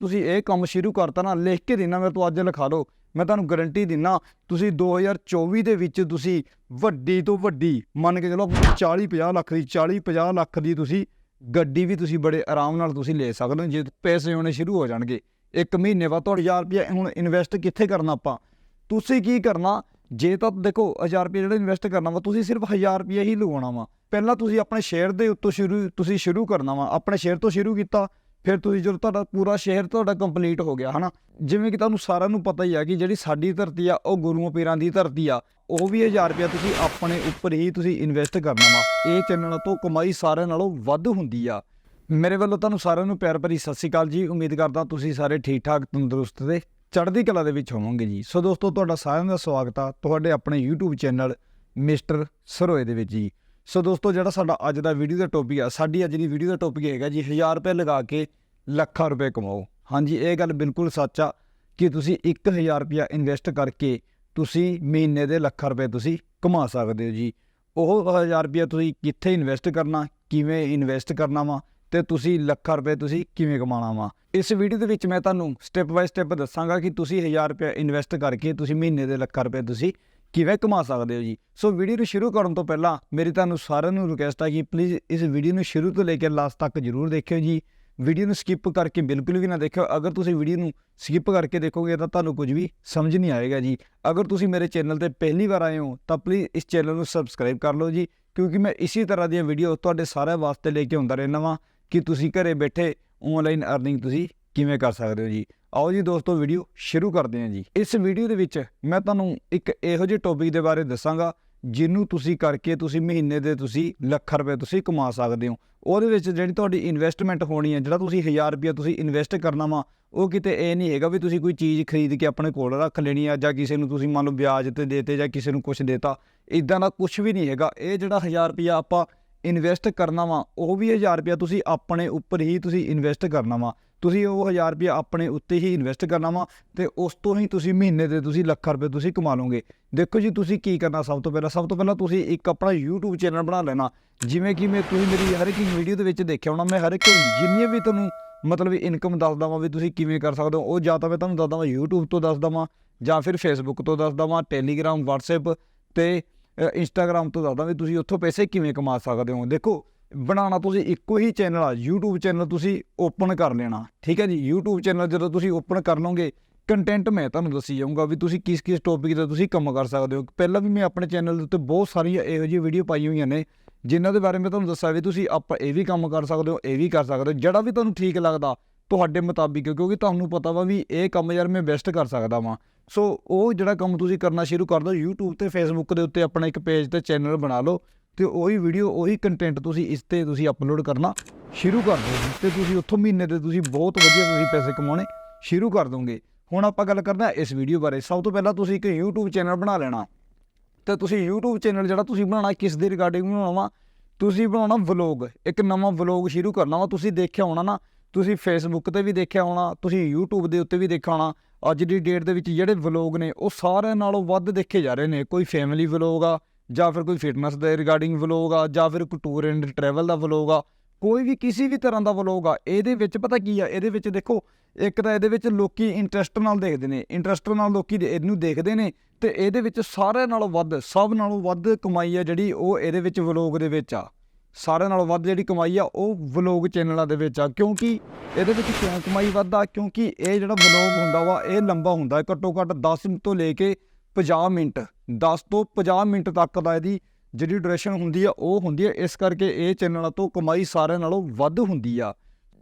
ਤੁਸੀਂ ਇਹ ਕੰਮ ਸ਼ੁਰੂ ਕਰਤਾ ਨਾ, ਲਿਖ ਕੇ ਦੇਣਾ ਮੇਰੇ ਤੋਂ ਅੱਜ ਲਿਖਾ ਲਓ ਮੈਂ ਤੁਹਾਨੂੰ ਗਾਰੰਟੀ ਦਿੰਨਾ, ਤੁਸੀਂ 2024 ਦੇ ਵਿੱਚ ਤੁਸੀਂ ਵੱਡੀ ਤੋਂ ਵੱਡੀ, ਮੰਨ ਕੇ ਚਲੋ 40 50 ਲੱਖ ਦੀ 40 50 ਲੱਖ ਦੀ ਤੁਸੀਂ ਗੱਡੀ ਵੀ ਤੁਸੀਂ ਬੜੇ ਆਰਾਮ ਨਾਲ ਤੁਸੀਂ ਲੈ ਸਕਦੇ ਹੋ, ਜੇ ਪੈਸੇ ਆਉਣੇ ਸ਼ੁਰੂ ਹੋ ਜਾਣਗੇ। ਇੱਕ ਮਹੀਨੇ ਬਾਅਦ ਤੁਹਾਡਾ 1000 ਰੁਪਏ ਹੁਣ ਇਨਵੈਸਟ ਕਿੱਥੇ ਕਰਨਾ ਆਪਾਂ? ਤੁਸੀਂ ਕੀ ਕਰਨਾ? ਜੇ ਤਾਂ ਦੇਖੋ 1000 ਰੁਪਏ ਜਿਹੜਾ ਇਨਵੈਸਟ ਕਰਨਾ ਵਾ, ਤੁਸੀਂ ਸਿਰਫ 1000 ਰੁਪਏ ਹੀ ਲਗਾਉਣਾ ਵਾ। ਪਹਿਲਾਂ ਤੁਸੀਂ ਆਪਣੇ ਸ਼ੇਅਰ ਦੇ ਉੱਤੋਂ ਸ਼ੁਰੂ, ਤੁਸੀਂ ਸ਼ੁਰੂ ਕਰਨਾ ਵਾ। ਆਪਣੇ ਸ਼ੇਅਰ ਤੋਂ ਸ਼ੁਰੂ ਕੀਤਾ ਫਿਰ ਤੁਸੀਂ ਜਦੋਂ ਤੁਹਾਡਾ ਪੂਰਾ ਸ਼ਹਿਰ ਤੁਹਾਡਾ ਕੰਪਲੀਟ ਹੋ ਗਿਆ, ਹਨਾ? ਜਿਵੇਂ ਕਿ ਤੁਹਾਨੂੰ ਸਾਰਿਆਂ ਨੂੰ ਪਤਾ ਹੀ ਆ ਕਿ ਜਿਹੜੀ ਸਾਡੀ ਧਰਤੀ ਆ, ਉਹ ਗੁਰੂਆਂ ਪੀਰਾਂ ਦੀ ਧਰਤੀ ਆ। ਉਹ ਵੀ 1000 ਰੁਪਇਆ ਤੁਸੀਂ ਆਪਣੇ ਉੱਪਰ ਹੀ ਤੁਸੀਂ ਇਨਵੈਸਟ ਕਰਨਾ ਵਾ। ਇਹ ਚੈਨਲ ਤੋਂ ਕਮਾਈ ਸਾਰਿਆਂ ਨਾਲੋਂ ਵੱਧ ਹੁੰਦੀ ਆ। ਮੇਰੇ ਵੱਲੋਂ ਤੁਹਾਨੂੰ ਸਾਰਿਆਂ ਨੂੰ ਪਿਆਰ ਭਰੀ ਸਤਿ ਸ਼੍ਰੀ ਅਕਾਲ ਜੀ। ਉਮੀਦ ਕਰਦਾ ਤੁਸੀਂ ਸਾਰੇ ਠੀਕ ਠਾਕ ਤੰਦਰੁਸਤ ਤੇ ਚੜ੍ਹਦੀ ਕਲਾ ਦੇ ਵਿੱਚ ਹੋਵੋਗੇ ਜੀ। ਸੋ ਦੋਸਤੋ, ਤੁਹਾਡਾ ਸਾਰਿਆਂ ਦਾ ਸਵਾਗਤ ਆ ਤੁਹਾਡੇ ਆਪਣੇ YouTube ਚੈਨਲ ਮਿਸਟਰ ਸਰੋਏ ਦੇ ਵਿੱਚ ਜੀ। ਸੋ ਦੋਸਤੋ, ਜਿਹੜਾ ਸਾਡਾ ਅੱਜ ਦਾ ਵੀਡੀਓ ਦਾ ਟੌਪਿਕ ਆ, ਸਾਡੀ ਅੱਜ ਦੀ ਵੀਡੀਓ ਦਾ ਟੌਪਿਕ ਹੈਗਾ ਜੀ 1000 ਰੁਪਏ ਲਗਾ ਕੇ ਲੱਖਾਂ ਰੁਪਏ ਕਮਾਓ। ਹਾਂਜੀ, ਇਹ ਗੱਲ ਬਿਲਕੁਲ ਸੱਚ ਆ ਕਿ ਤੁਸੀਂ 1000 ਰੁਪਇਆ ਇਨਵੈਸਟ ਕਰਕੇ ਤੁਸੀਂ ਮਹੀਨੇ ਦੇ ਲੱਖਾਂ ਰੁਪਏ ਤੁਸੀਂ ਕਮਾ ਸਕਦੇ ਹੋ ਜੀ। ਉਹ 1000 ਰੁਪਇਆ ਤੁਸੀਂ ਕਿੱਥੇ ਇਨਵੈਸਟ ਕਰਨਾ, ਕਿਵੇਂ ਇਨਵੈਸਟ ਕਰਨਾ ਵਾ ਤੇ ਤੁਸੀਂ ਲੱਖਾਂ ਰੁਪਏ ਤੁਸੀਂ ਕਿਵੇਂ ਕਮਾਉਣਾ ਵਾ। ਇਸ ਵੀਡੀਓ ਦੇ ਵਿੱਚ ਮੈਂ ਤੁਹਾਨੂੰ ਸਟੈਪ ਬਾਈ ਸਟੈਪ ਦੱਸਾਂਗਾ ਕਿ ਤੁਸੀਂ 1000 ਰੁਪਏ ਇਨਵੈਸਟ ਕਰਕੇ ਤੁਸੀਂ ਮਹੀਨੇ ਦੇ ਲੱਖਾਂ ਰੁਪਏ ਤੁਸੀਂ ਕਿਵੇਂ ਕਮਾ ਸਕਦੇ ਹੋ ਜੀ? ਸੋ ਵੀਡੀਓ ਨੂੰ ਸ਼ੁਰੂ ਕਰਨ ਤੋਂ ਪਹਿਲਾਂ ਮੇਰੀ ਤੁਹਾਨੂੰ ਸਾਰਿਆਂ ਨੂੰ ਰਿਕੁਐਸਟ ਹੈ ਕਿ ਪਲੀਜ਼ ਇਸ ਵੀਡੀਓ ਨੂੰ ਸ਼ੁਰੂ ਤੋਂ ਲੈ ਕੇ ਲਾਸਟ ਤੱਕ ਜਰੂਰ ਦੇਖਿਓ ਜੀ। ਵੀਡੀਓ ਨੂੰ ਸਕਿਪ ਕਰਕੇ ਬਿਲਕੁਲ ਵੀ ਨਾ ਦੇਖਿਓ। ਅਗਰ ਤੁਸੀਂ ਵੀਡੀਓ ਨੂੰ ਸਕਿਪ ਕਰਕੇ ਦੇਖੋਗੇ ਤਾਂ ਤੁਹਾਨੂੰ ਕੁਝ ਵੀ ਸਮਝ ਨਹੀਂ ਆਏਗਾ ਜੀ। ਅਗਰ ਤੁਸੀਂ ਮੇਰੇ ਚੈਨਲ ਤੇ ਪਹਿਲੀ ਵਾਰ ਆਏ ਹੋ ਤਾਂ ਪਲੀਜ਼ ਇਸ ਚੈਨਲ ਨੂੰ ਸਬਸਕ੍ਰਾਈਬ ਕਰ ਲਓ ਜੀ, ਕਿਉਂਕਿ ਮੈਂ ਇਸੇ ਤਰ੍ਹਾਂ ਦੀਆਂ ਵੀਡੀਓ ਤੁਹਾਡੇ ਸਾਰਿਆਂ ਵਾਸਤੇ ਲੈ ਕੇ ਆਉਂਦਾ ਰਹਿਣਾ ਵਾਂ ਕਿ ਤੁਸੀਂ ਘਰੇ ਬੈਠੇ ਆਨਲਾਈਨ ਅਰਨਿੰਗ ਤੁਸੀਂ ਕਿਵੇਂ ਕਰ ਸਕਦੇ ਹੋ ਜੀ। ਆਓ ਜੀ ਦੋਸਤੋ ਵੀਡੀਓ ਸ਼ੁਰੂ ਕਰਦੇ ਹਾਂ ਜੀ। ਇਸ ਵੀਡੀਓ ਦੇ ਵਿੱਚ ਮੈਂ ਤੁਹਾਨੂੰ ਇੱਕ ਇਹੋ ਜਿਹੇ ਟੌਪਿਕ ਦੇ ਬਾਰੇ ਦੱਸਾਂਗਾ, ਜਿਹਨੂੰ ਤੁਸੀਂ ਕਰਕੇ ਤੁਸੀਂ ਮਹੀਨੇ ਦੇ ਤੁਸੀਂ ਲੱਖਾਂ ਰੁਪਏ ਤੁਸੀਂ ਕਮਾ ਸਕਦੇ ਹੋ। ਉਹਦੇ ਵਿੱਚ ਜਿਹੜੀ ਤੁਹਾਡੀ ਇਨਵੈਸਟਮੈਂਟ ਹੋਣੀ ਹੈ, ਜਿਹੜਾ ਤੁਸੀਂ 1000 ਰੁਪਏ ਤੁਸੀਂ ਇਨਵੈਸਟ ਕਰਨਾ ਵਾ, ਉਹ ਕਿਤੇ ਇਹ ਨਹੀਂ ਹੈਗਾ ਵੀ ਤੁਸੀਂ ਕੋਈ ਚੀਜ਼ ਖਰੀਦ ਕੇ ਆਪਣੇ ਕੋਲ ਰੱਖ ਲੈਣੀ ਆ, ਜਾਂ ਕਿਸੇ ਨੂੰ ਤੁਸੀਂ ਮੰਨ ਲਓ ਵਿਆਜ ਤੇ ਦੇਤੇ ਜਾਂ ਕਿਸੇ ਨੂੰ ਕੁਝ ਦੇਤਾ। ਇਦਾਂ ਦਾ ਕੁਝ ਵੀ ਨਹੀਂ ਹੈਗਾ। ਇਹ ਜਿਹੜਾ 1000 ਰੁਪਏ ਆਪਾਂ ਇਨਵੈਸਟ ਕਰਨਾ ਵਾ, ਉਹ ਵੀ 1000 ਰੁਪਏ ਤੁਸੀਂ ਆਪਣੇ ਉੱਪਰ ਹੀ ਤੁਸੀਂ ਇਨਵੈਸਟ ਕਰਨਾ ਵਾ। ਤੁਸੀਂ ਉਹ 1000 ਰੁਪਏ ਆਪਣੇ ਉੱਤੇ ਹੀ ਇਨਵੈਸਟ ਕਰਨਾ ਵਾ ਤੇ ਉਸ ਤੋਂ ਹੀ ਤੁਸੀਂ ਮਹੀਨੇ ਦੇ ਤੁਸੀਂ ਲੱਖਾਂ ਰੁਪਏ ਤੁਸੀਂ ਕਮਾ ਲਓਗੇ। ਦੇਖੋ ਜੀ ਤੁਸੀਂ ਕੀ ਕਰਨਾ ਸਭ ਤੋਂ ਪਹਿਲਾਂ, ਸਭ ਤੋਂ ਪਹਿਲਾਂ ਤੁਸੀਂ ਇੱਕ ਆਪਣਾ YouTube ਚੈਨਲ ਬਣਾ ਲੈਣਾ। ਜਿਵੇਂ ਕਿ ਮੈਂ ਤੁਸੀਂ ਮੇਰੀ ਹਰ ਇੱਕ ਵੀਡੀਓ ਦੇ ਵਿੱਚ ਦੇਖਿਆ ਹੋਣਾ, ਮੈਂ ਹਰ ਇੱਕ ਜਿੰਨੀਆਂ ਵੀ ਤੁਹਾਨੂੰ ਮਤਲਬ ਇਨਕਮ ਦੱਸਦਾ ਵਾਂ ਵੀ ਤੁਸੀਂ ਕਿਵੇਂ ਕਰ ਸਕਦੇ ਹੋ, ਉਹ ਜਾਂ ਤਾਂ ਮੈਂ ਤੁਹਾਨੂੰ ਦੱਸਦਾ ਵਾਂ YouTube ਤੋਂ ਦੱਸਦਾ ਵਾਂ ਜਾਂ ਫਿਰ Facebook ਤੋਂ ਦੱਸਦਾ ਵਾਂ Telegram, WhatsApp ਤੇ ਇੰਸਟਾਗ੍ਰam ਤੋਂ ਦੱਸਦਾ ਵੀ ਤੁਸੀਂ ਉੱਥੋਂ ਪੈਸੇ ਕਿਵੇਂ ਕਮਾ ਸਕਦੇ ਹੋ। ਦੇਖੋ ਬਣਾਉਣਾ ਤੁਸੀਂ ਇੱਕੋ ਹੀ ਚੈਨਲ ਆ, YouTube ਚੈਨਲ ਤੁਸੀਂ ਓਪਨ ਕਰ ਲੈਣਾ, ਠੀਕ ਹੈ ਜੀ? YouTube ਚੈਨਲ ਜਦੋਂ ਤੁਸੀਂ ਓਪਨ ਕਰ ਲਓਗੇ ਕੰਟੈਂਟ ਮੈਂ ਤੁਹਾਨੂੰ ਦੱਸੀ ਜਾਊਂਗਾ ਵੀ ਤੁਸੀਂ ਕਿਸ ਕਿਸ ਟੌਪਿਕ ਤੇ ਤੁਸੀਂ ਕੰਮ ਕਰ ਸਕਦੇ ਹੋ। ਪਹਿਲਾਂ ਵੀ ਮੈਂ ਆਪਣੇ ਚੈਨਲ ਦੇ ਉੱਤੇ ਬਹੁਤ ਸਾਰੀਆਂ ਇਹੋ ਜਿਹੀ ਵੀਡੀਓ ਪਾਈ ਹੋਈਆਂ ਨੇ, ਜਿਨ੍ਹਾਂ ਦੇ ਬਾਰੇ ਮੈਂ ਤੁਹਾਨੂੰ ਦੱਸਿਆ ਵੀ ਤੁਸੀਂ ਆਪਾਂ ਇਹ ਵੀ ਕੰਮ ਕਰ ਸਕਦੇ ਹੋ, ਇਹ ਵੀ ਕਰ ਸਕਦੇ ਹੋ। ਜਿਹੜਾ ਵੀ ਤੁਹਾਨੂੰ ਠੀਕ ਲੱਗਦਾ, ਤੁਹਾਡੇ ਮੁਤਾਬਿਕ, ਕਿਉਂਕਿ ਤੁਹਾਨੂੰ ਪਤਾ ਵਾ ਵੀ ਇਹ ਕੰਮ ਯਾਰ ਮੈਂ ਬੈਸਟ ਕਰ ਸਕਦਾ ਵਾਂ। ਸੋ ਉਹ ਜਿਹੜਾ ਕੰਮ ਤੁਸੀਂ ਕਰਨਾ ਸ਼ੁਰੂ ਕਰ ਦਿਓ, YouTube ਤੇ Facebook ਦੇ ਉੱਤੇ ਆਪਣਾ ਇੱਕ ਪੇਜ ਤੇ ਚੈਨਲ ਬਣਾ ਲਓ ਤੇ ਉਹੀ ਵੀਡੀਓ ਉਹੀ ਕੰਟੈਂਟ ਤੁਸੀਂ ਇਸ ਤੇ ਤੁਸੀਂ ਅਪਲੋਡ ਕਰਨਾ ਸ਼ੁਰੂ ਕਰ ਦਿਓ ਜੀ। ਤੇ ਤੁਸੀਂ ਉੱਥੋਂ ਮਹੀਨੇ ਦੇ ਤੁਸੀਂ ਬਹੁਤ ਵਧੀਆ ਤੁਸੀਂ ਪੈਸੇ ਕਮਾਉਣੇ ਸ਼ੁਰੂ ਕਰ ਦੋਗੇ। ਹੁਣ ਆਪਾਂ ਗੱਲ ਕਰਦੇ ਹਾਂ ਇਸ ਵੀਡੀਓ ਬਾਰੇ। ਸਭ ਤੋਂ ਪਹਿਲਾਂ ਤੁਸੀਂ ਇੱਕ YouTube ਚੈਨਲ ਬਣਾ ਲੈਣਾ। ਤੇ ਤੁਸੀਂ YouTube ਚੈਨਲ ਜਿਹੜਾ ਤੁਸੀਂ ਬਣਾਉਣਾ, ਕਿਸ ਦੇ ਰਿਗਾਰਡਿੰਗ ਬਣਾਉਣਾ ਵਾ ਤੁਸੀਂ ਬਣਾਉਣਾ ਵਲੌਗ ਇੱਕ ਨਵਾਂ ਵਲੌਗ ਸ਼ੁਰੂ ਕਰਨਾ ਵਾ। ਤੁਸੀਂ ਦੇਖਿਆ ਹੋਣਾ ਨਾ, ਤੁਸੀਂ ਫੇਸਬੁੱਕ ਤੇ ਵੀ ਦੇਖਿਆ ਹੋਣਾ, ਤੁਸੀਂ YouTube ਦੇ ਉੱਤੇ ਵੀ ਦੇਖਿਆ ਹੋਣਾ। ਅੱਜ ਦੀ ਡੇਟ ਦੇ ਵਿੱਚ ਜਿਹੜੇ ਵਲੌਗ ਨੇ, ਉਹ ਸਾਰਿਆਂ ਨਾਲੋਂ ਵੱਧ ਦੇਖੇ ਜਾ ਰਹੇ ਨੇ। ਕੋਈ ਫੈਮਿਲੀ ਵਲੌਗ ਆ ਜਾਂ ਫਿਰ ਕੋਈ ਫਿਟਨੈਸ ਦੇ ਰਿਗਾਰਡਿੰਗ ਵਲੋਗ ਆ, ਜਾਂ ਫਿਰ ਕੋਈ ਟੂਰ ਐਂਡ ਟਰੈਵਲ ਦਾ ਵਲੌਗ ਆ, ਕੋਈ ਵੀ ਕਿਸੇ ਵੀ ਤਰ੍ਹਾਂ ਦਾ ਵਲੋਗ ਆ, ਇਹਦੇ ਵਿੱਚ ਪਤਾ ਕੀ ਆ, ਇਹਦੇ ਵਿੱਚ ਦੇਖੋ, ਇੱਕ ਤਾਂ ਇਹਦੇ ਵਿੱਚ ਲੋਕੀ ਇੰਟਰਸਟ ਨਾਲ ਦੇਖਦੇ ਨੇ ਇੰਟਰਸਟ ਨਾਲ ਲੋਕੀ ਇਹਨੂੰ ਦੇਖਦੇ ਨੇ ਤੇ ਇਹਦੇ ਵਿੱਚ ਸਾਰਿਆਂ ਨਾਲੋਂ ਵੱਧ, ਸਭ ਨਾਲੋਂ ਵੱਧ ਕਮਾਈ ਆ ਜਿਹੜੀ ਉਹ ਇਹਦੇ ਵਿੱਚ ਵਲੋਗ ਦੇ ਵਿੱਚ ਆ। ਸਾਰਿਆਂ ਨਾਲੋਂ ਵੱਧ ਜਿਹੜੀ ਕਮਾਈ ਆ, ਉਹ ਵਲੋਗ ਚੈਨਲਾਂ ਦੇ ਵਿੱਚ ਆ, ਕਿਉਂਕਿ ਇਹਦੇ ਵਿੱਚ ਕਿਉਂ ਕਮਾਈ ਵੱਧਦਾ? ਕਿਉਂਕਿ ਇਹ ਜਿਹੜਾ ਵਲੋਗ ਹੁੰਦਾ ਵਾ, ਇਹ ਲੰਬਾ ਹੁੰਦਾ ਘੱਟੋ ਘੱਟ 10 ਤੋਂ ਲੈ ਕੇ 50 ਮਿੰਟ 10 ਤੋਂ 50 ਮਿੰਟ ਤੱਕ ਦਾ ਇਹਦੀ ਜਿਹੜੀ ਡਿਊਰੇਸ਼ਨ ਹੁੰਦੀ ਆ, ਉਹ ਹੁੰਦੀ ਆ। ਇਸ ਕਰਕੇ ਇਹ ਚੈਨਲਾਂ ਤੋਂ ਕਮਾਈ ਸਾਰਿਆਂ ਨਾਲੋਂ ਵੱਧ ਹੁੰਦੀ ਆ।